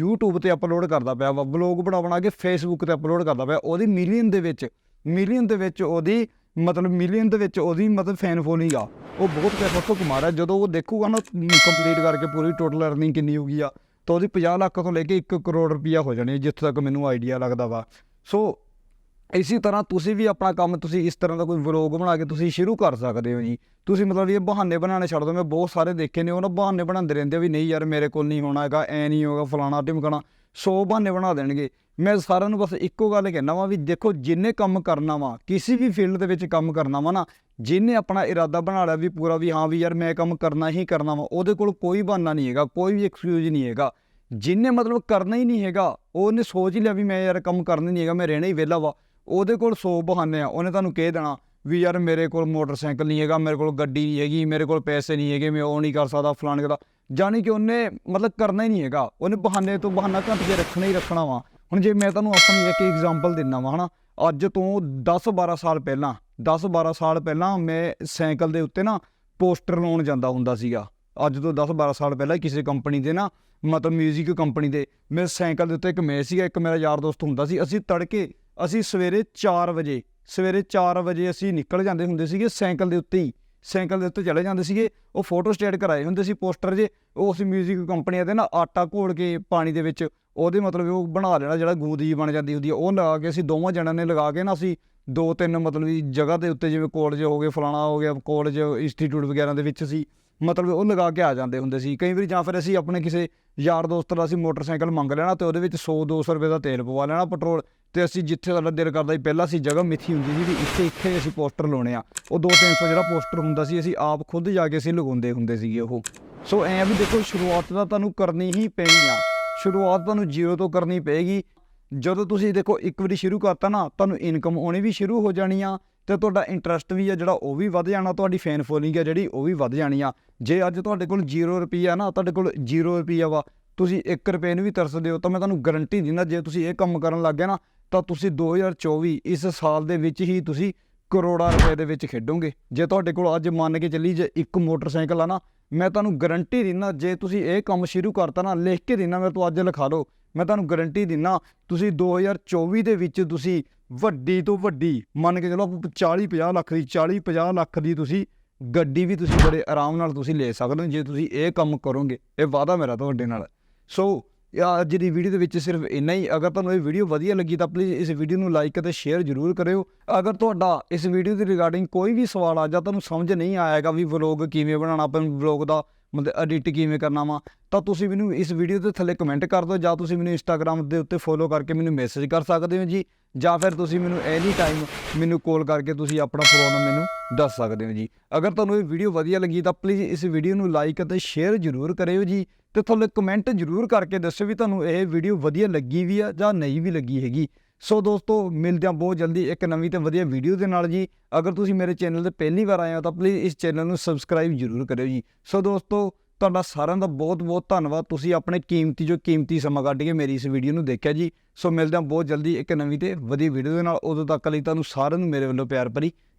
YouTube ਤੇ ਅਪਲੋਡ ਕਰਦਾ ਪਿਆ ਵਾ। ਵਲੌਗ ਬਣਾ ਬਣਾ ਕੇ Facebook ਤੇ ਅਪਲੋਡ ਕਰਦਾ ਪਿਆ। ਉਹਦੀ ਮਿਲੀਅਨ ਦੇ ਵਿੱਚ ਮਿਲੀਅਨ ਦੇ ਵਿੱਚ ਉਹਦੀ ਮਤਲਬ ਮਿਲੀਅਨ ਦੇ ਵਿੱਚ ਉਹਦੀ ਮਤਲਬ ਫੈਨ ਫੋਲੋਇੰਗ ਆ। ਉਹ ਬਹੁਤ ਪੈਸਾ ਉੱਥੋਂ ਕਮਾ ਰਿਹਾ ਜਦੋਂ ਉਹ ਦੇਖੂਗਾ ਨਾ ਕੰਪਲੀਟ ਕਰਕੇ ਪੂਰੀ ਟੋਟਲ ਅਰਨਿੰਗ ਕਿੰਨੀ ਹੋਗੀ ਆ। ਤਾਂ ਉਹਦੀ 50 ਲੱਖ ਤੋਂ ਲੈ ਕੇ 1 ਕਰੋੜ ਰੁਪਈਆ ਹੋ ਜਾਣੀ ਹੈ, ਜਿੱਥੇ ਤੱਕ ਮੈਨੂੰ ਆਈਡੀਆ ਲੱਗਦਾ ਵਾ। ਸੋ ਇਸੇ ਤਰ੍ਹਾਂ ਤੁਸੀਂ ਵੀ ਆਪਣਾ ਕੰਮ ਤੁਸੀਂ ਇਸ ਤਰ੍ਹਾਂ ਦਾ ਕੋਈ ਵਲੌਗ ਬਣਾ ਕੇ ਤੁਸੀਂ ਸ਼ੁਰੂ ਕਰ ਸਕਦੇ ਹੋ ਜੀ। ਤੁਸੀਂ ਮਤਲਬ ਇਹ ਬਹਾਨੇ ਬਣਾਉਣੇ ਛੱਡ ਦਿਓ। ਮੈਂ ਬਹੁਤ ਸਾਰੇ ਦੇਖੇ ਨੇ ਉਹ ਨਾ ਬਹਾਨੇ ਬਣਾਉਂਦੇ ਰਹਿੰਦੇ ਆ ਵੀ ਨਹੀਂ ਯਾਰ ਮੇਰੇ ਕੋਲ ਨਹੀਂ ਹੋਣਾ ਹੈਗਾ ਐ ਨਹੀਂ ਹੋਗਾ ਫਲਾਣਾ ਢਿਮਕਣਾ। ਸੌ ਬਹਾਨੇ ਬਣਾ ਦੇਣਗੇ। ਮੈਂ ਸਾਰਿਆਂ ਨੂੰ ਬਸ ਇੱਕੋ ਗੱਲ ਕਹਿਣਾ ਵਾ ਵੀ ਦੇਖੋ ਜਿੰਨੇ ਕੰਮ ਕਰਨਾ ਵਾ, ਕਿਸੇ ਵੀ ਫੀਲਡ ਦੇ ਵਿੱਚ ਕੰਮ ਕਰਨਾ ਵਾ ਨਾ, ਜਿਹਨੇ ਆਪਣਾ ਇਰਾਦਾ ਬਣਾ ਲਿਆ ਵੀ ਪੂਰਾ ਵੀ ਹਾਂ ਵੀ ਯਾਰ ਮੈਂ ਕੰਮ ਕਰਨਾ ਹੀ ਕਰਨਾ ਵਾ, ਉਹਦੇ ਕੋਲ ਕੋਈ ਬਹਾਨਾ ਨਹੀਂ ਹੈਗਾ, ਕੋਈ ਵੀ ਐਕਸਕਿਊਜ਼ ਨਹੀਂ ਹੈਗਾ। ਜਿਹਨੇ ਮਤਲਬ ਕਰਨਾ ਹੀ ਨਹੀਂ ਹੈਗਾ, ਉਹਨੇ ਸੋਚ ਹੀ ਲਿਆ ਵੀ ਮੈਂ ਯਾਰ ਕੰਮ ਕਰਨਾ ਹੀ ਨਹੀਂ ਹੈਗਾ, ਮੈਂ ਰਹਿਣਾ ਹੀ ਵਿਹਲਾ ਵਾ, ਉਹਦੇ ਕੋਲ 100 ਬਹਾਨੇ ਆ, ਉਹਨੇ ਤੁਹਾਨੂੰ ਕਹਿ ਦੇਣਾ ਵੀ ਯਾਰ ਮੇਰੇ ਕੋਲ ਮੋਟਰਸਾਈਕਲ ਨਹੀਂ ਹੈਗਾ, ਮੇਰੇ ਕੋਲ ਗੱਡੀ ਨਹੀਂ ਹੈਗੀ, ਮੇਰੇ ਕੋਲ ਪੈਸੇ ਨਹੀਂ ਹੈਗੇ, ਮੈਂ ਉਹ ਨਹੀਂ ਕਰ ਸਕਦਾ, ਫਲਾਣ ਦਾ, ਜਾਣੀ ਕਿ ਉਹਨੇ ਮਤਲਬ ਕਰਨਾ ਹੀ ਨਹੀਂ ਹੈਗਾ, ਉਹਨੇ ਬਹਾਨੇ ਤੋਂ ਬਹਾਨਾ ਘੱਟ ਕੇ ਰੱਖਣਾ ਹੀ ਰੱਖਣਾ ਵਾ। ਹੁਣ ਜੇ ਮੈਂ ਤੁਹਾਨੂੰ ਆਪਣੀ ਇੱਕ ਐਗਜ਼ਾਮਪਲ ਦਿੰਦਾ ਵਾ, ਹਨਾ, ਅੱਜ ਤੋਂ 10-12 ਸਾਲ ਪਹਿਲਾਂ 10-12 ਸਾਲ ਪਹਿਲਾਂ ਮੈਂ ਸਾਈਕਲ ਦੇ ਉੱਤੇ ਨਾ ਪੋਸਟਰ ਲਾਉਣ ਜਾਂਦਾ ਹੁੰਦਾ ਸੀਗਾ। ਅੱਜ ਤੋਂ 10-12 ਸਾਲ ਪਹਿਲਾਂ ਕਿਸੇ ਕੰਪਨੀ ਦੇ ਨਾ, ਮਤਲਬ 뮤직 ਕੰਪਨੀ ਦੇ ਮੇਰੇ ਸਾਈਕਲ ਦੇ ਉੱਤੇ ਇੱਕ ਮੈਂ ਸੀਗਾ, ਇੱਕ ਮੇਰਾ ਯਾਰ ਦੋਸਤ ਹੁੰਦਾ ਸੀ, ਅਸੀਂ ਤੜਕੇ, ਅਸੀਂ ਸਵੇਰੇ 4 ਵਜੇ, ਸਵੇਰੇ 4 ਵਜੇ ਅਸੀਂ ਨਿਕਲ ਜਾਂਦੇ ਹੁੰਦੇ ਸੀਗੇ ਸਾਈਕਲ ਦੇ ਉੱਤੇ ਹੀ। ਸਾਈਕਲ ਦੇ ਉੱਤੇ ਚਲੇ ਜਾਂਦੇ ਸੀਗੇ, ਉਹ ਫੋਟੋ ਸਟੇਟ ਕਰਾਏ ਹੁੰਦੇ ਸੀ ਪੋਸਟਰ ਜੇ, ਉਹ ਅਸੀਂ 뮤직 ਕੰਪਨੀਆਂ ਦੇ ਨਾ ਆਟਾ ਘੋਲ ਕੇ ਪਾਣੀ ਦੇ ਵਿੱਚ, ਉਹਦੇ ਮਤਲਬ ਉਹ ਬਣਾ ਲੈਣਾ ਜਿਹੜਾ ਗੂੰਦ ਜੀ ਬਣ ਜਾਂਦੀ ਹੁੰਦੀ ਆ, ਉਹ ਲਗਾ ਕੇ ਅਸੀਂ ਦੋਵਾਂ ਜਣਾਂ ਨੇ ਲਗਾ ਕੇ ਨਾ ਅਸੀਂ ਦੋ ਤਿੰਨ ਮਤਲਬ ਵੀ ਜਗ੍ਹਾ ਦੇ ਉੱਤੇ ਜਿਵੇਂ ਕਾਲਜ ਹੋ ਗਏ, ਫਲਾਣਾ ਹੋ ਗਿਆ ਕਾਲਜ ਇੰਸਟੀਚਿਊਟ ਵਗੈਰਾ ਦੇ ਵਿੱਚ ਸੀ ਮਤਲਬ ਉਹ ਲਗਾ ਕੇ ਆ ਜਾਂਦੇ ਹੁੰਦੇ ਸੀ। ਕਈ ਵਾਰੀ ਜਾਂ ਫਿਰ ਅਸੀਂ ਆਪਣੇ ਕਿਸੇ ਯਾਰ ਦੋਸਤ ਦਾ ਅਸੀਂ ਮੋਟਰਸਾਈਕਲ ਮੰਗ ਲੈਣਾ ਤੇ ਉਹਦੇ ਵਿੱਚ 100 200 ਰੁਪਏ ਦਾ ਤੇਲ ਪਵਾ ਲੈਣਾ ਪੈਟਰੋਲ ਤੇ ਅਸੀਂ ਜਿੱਥੇ ਸਾਡਾ ਦਿਲ ਕਰਦਾ ਸੀ, ਪਹਿਲਾਂ ਅਸੀਂ ਜਗ੍ਹਾ ਮਿੱਥੀ ਹੁੰਦੀ ਸੀ ਵੀ ਇੱਥੇ ਇੱਥੇ ਅਸੀਂ ਪੋਸਟਰ ਲਾਉਣੇ ਆ। ਉਹ 2-300 ਜਿਹੜਾ ਪੋਸਟਰ ਹੁੰਦਾ ਸੀ, ਅਸੀਂ ਆਪ ਖੁਦ ਜਾ ਕੇ ਅਸੀਂ ਲਗਾਉਂਦੇ ਹੁੰਦੇ ਸੀਗੇ ਉਹ। ਸੋ ਐਂ ਵੀ ਦੇਖੋ, ਸ਼ੁਰੂਆਤ ਤਾਂ ਤੁਹਾਨੂੰ ਕਰਨੀ ਹੀ ਪੈਣੀ ਆ। ਸ਼ੁਰੂਆਤ ਤੁਹਾਨੂੰ ਜ਼ੀਰੋ ਤੋਂ ਕਰਨੀ ਪਏਗੀ। ਜਦੋਂ ਤੁਸੀਂ ਦੇਖੋ, ਇੱਕ ਵਾਰੀ ਸ਼ੁਰੂ ਕਰਤਾ ਨਾ, ਤੁਹਾਨੂੰ ਇਨਕਮ ਆਉਣੀ ਵੀ ਸ਼ੁਰੂ ਹੋ ਜਾਣੀ ਆ ਤੇ ਤੁਹਾਡਾ ਇੰਟਰਸਟ ਵੀ ਆ ਜਿਹੜਾ ਉਹ ਵੀ ਵੱਧ ਜਾਣਾ, ਤੁਹਾਡੀ ਫੈਨ ਫੋਲੋਇੰਗ ਆ ਜਿਹੜੀ ਉਹ ਵੀ ਵੱਧ ਜਾਣੀ ਆ। ਜੇ ਅੱਜ ਤੁਹਾਡੇ ਕੋਲ 0 ਰੁਪਈਆ ਨਾ, ਤੁਹਾਡੇ ਕੋਲ 0 ਰੁਪਈਆ ਵਾ, ਤੁਸੀਂ 1 ਰੁਪਏ ਨੂੰ ਵੀ ਤਰਸਦੇ ਹੋ, ਤਾਂ ਮੈਂ ਤੁਹਾਨੂੰ ਗਾਰੰਟੀ ਦਿੰਦਾ, ਜੇ ਤੁਸੀਂ ਇਹ ਕੰਮ ਕਰਨ ਲੱਗ ਗਏ ਨਾ, ਤਾਂ ਤੁਸੀਂ 2024 ਇਸ ਸਾਲ ਦੇ ਵਿੱਚ ਹੀ ਤੁਸੀਂ ਕਰੋੜਾਂ ਰੁਪਏ ਦੇ ਵਿੱਚ ਖੇਡੋਗੇ। ਜੇ ਤੁਹਾਡੇ ਕੋਲ ਅੱਜ ਮੰਨ ਕੇ ਚੱਲੀ ਜੇ ਇੱਕ ਮੋਟਰਸਾਈਕਲ ਆ ਨਾ, ਮੈਂ ਤੁਹਾਨੂੰ ਗਾਰੰਟੀ ਦਿੰਦਾ, ਜੇ ਤੁਸੀਂ ਇਹ ਕੰਮ ਸ਼ੁਰੂ ਕਰਤਾ ਨਾ, ਲਿਖ ਕੇ ਦਿੰਦਾ ਮੈਂ ਤੋਂ ਅੱਜ ਲਿਖਾ ਲਓ ਮੈਂ ਤੁਹਾਨੂੰ ਗਾਰੰਟੀ ਦਿੰਦਾ, ਤੁਸੀਂ 2024 ਦੇ ਵਿੱਚ ਤੁਸੀਂ ਵੱਡੀ ਤੋਂ ਵੱਡੀ, ਮੰਨ ਕੇ ਚਲੋ 40 50 ਲੱਖ ਦੀ 40 50 ਲੱਖ ਦੀ ਤੁਸੀਂ ਗੱਡੀ ਵੀ ਤੁਸੀਂ ਬੜੇ ਆਰਾਮ ਨਾਲ ਤੁਸੀਂ ਲੈ ਸਕਦੇ ਹੋ, ਜੇ ਤੁਸੀਂ ਇਹ ਕੰਮ ਕਰੋਗੇ, ਇਹ ਵਾਅਦਾ ਮੇਰਾ ਤੁਹਾਡੇ ਨਾਲ। ਸੋ ਅੱਜ ਦੀ ਵੀਡੀਓ ਦੇ ਵਿੱਚ ਸਿਰਫ ਇੰਨਾ ਹੀ, ਅਗਰ ਤੁਹਾਨੂੰ ਇਹ ਵੀਡੀਓ ਵਧੀਆ ਲੱਗੀ ਤਾਂ ਪਲੀਜ਼ ਇਸ ਵੀਡੀਓ ਨੂੰ ਲਾਈਕ ਅਤੇ ਸ਼ੇਅਰ ਜ਼ਰੂਰ ਕਰਿਓ। ਅਗਰ ਤੁਹਾਡਾ ਇਸ ਵੀਡੀਓ ਦੇ ਰਿਗਾਰਡਿੰਗ ਕੋਈ ਵੀ ਸਵਾਲ ਆ ਜਾਂ ਤੁਹਾਨੂੰ ਸਮਝ ਨਹੀਂ ਆਏਗਾ ਵੀ ਵਲੌਗ ਕਿਵੇਂ ਬਣਾਉਣਾ, ਆਪਾਂ ਵਲੌਗ ਦਾ ਮਤਲਬ ਐਡਿਟ ਕਿਵੇਂ ਕਰਨਾ ਵਾ, ਤਾਂ ਤੁਸੀਂ ਮੈਨੂੰ ਇਸ ਵੀਡੀਓ ਦੇ ਥੱਲੇ ਕਮੈਂਟ ਕਰ ਦਿਓ ਜਾਂ ਤੁਸੀਂ ਮੈਨੂੰ ਇੰਸਟਾਗ੍ਰam ਦੇ ਉੱਤੇ ਫੋਲੋ ਕਰਕੇ ਮੈਨੂੰ ਮੈਸੇਜ ਕਰ ਸਕਦੇ ਹੋ ਜੀ। ਜਾਂ ਫਿਰ ਤੁਸੀਂ ਮੈਨੂੰ ਐਨੀ ਟਾਈਮ ਮੈਨੂੰ ਕਾਲ ਕਰਕੇ ਤੁਸੀਂ ਆਪਣਾ ਪ੍ਰੋਬਲਮ ਮੈਨੂੰ ਦੱਸ ਸਕਦੇ ਹੋ ਜੀ। ਅਗਰ ਤੁਹਾਨੂੰ ਇਹ ਵੀਡੀਓ ਵਧੀਆ ਲੱਗੀ ਤਾਂ ਪਲੀਜ਼ ਇਸ ਵੀਡੀਓ ਨੂੰ ਲਾਈਕ ਅਤੇ ਸ਼ੇਅਰ ਜ਼ਰੂਰ ਕਰਿਓ ਜੀ ਤੇ ਤੁਹਾਨੂੰ ਕਮੈਂਟ ਜ਼ਰੂਰ ਕਰਕੇ ਦੱਸਿਓ ਵੀ ਤੁਹਾਨੂੰ ਇਹ ਵੀਡੀਓ ਵਧੀਆ ਲੱਗੀ ਵੀ ਆ ਜਾਂ ਨਹੀਂ ਵੀ ਲੱਗੀ ਹੈਗੀ। ਸੋ ਦੋਸਤੋ, ਮਿਲਦੇ ਹਾਂ ਬਹੁਤ ਜਲਦੀ ਇੱਕ ਨਵੀਂ ਤੇ ਵਧੀਆ ਵੀਡੀਓ ਦੇ ਨਾਲ ਜੀ। ਅਗਰ ਤੁਸੀਂ ਮੇਰੇ ਚੈਨਲ ਤੇ ਪਹਿਲੀ ਵਾਰ ਆਏ ਹੋ ਤਾਂ ਪਲੀਜ਼ ਇਸ ਚੈਨਲ ਨੂੰ ਸਬਸਕ੍ਰਾਈਬ ਜ਼ਰੂਰ ਕਰਿਓ ਜੀ। ਸੋ ਦੋਸਤੋ ਤੁਹਾਡਾ ਸਾਰਿਆਂ ਦਾ ਬਹੁਤ ਬਹੁਤ ਧੰਨਵਾਦ। ਤੁਸੀਂ ਆਪਣੇ ਕੀਮਤੀ ਜੋ ਕੀਮਤੀ ਸਮਾਂ ਕੱਢ ਕੇ ਮੇਰੀ ਇਸ ਵੀਡੀਓ ਨੂੰ ਦੇਖਿਆ ਜੀ। ਸੋ ਮਿਲਦੇ ਹਾਂ ਬਹੁਤ ਜਲਦੀ ਇੱਕ ਨਵੀਂ ਤੇ ਵਧੀਆ ਵੀਡੀਓ ਦੇ ਨਾਲ। ਉਦੋਂ ਤੱਕ ਲਈ ਤੁਹਾਨੂੰ ਸਾਰਿਆਂ ਨੂੰ ਮੇਰੇ ਵੱਲੋਂ ਪਿਆਰ ਭਰੀ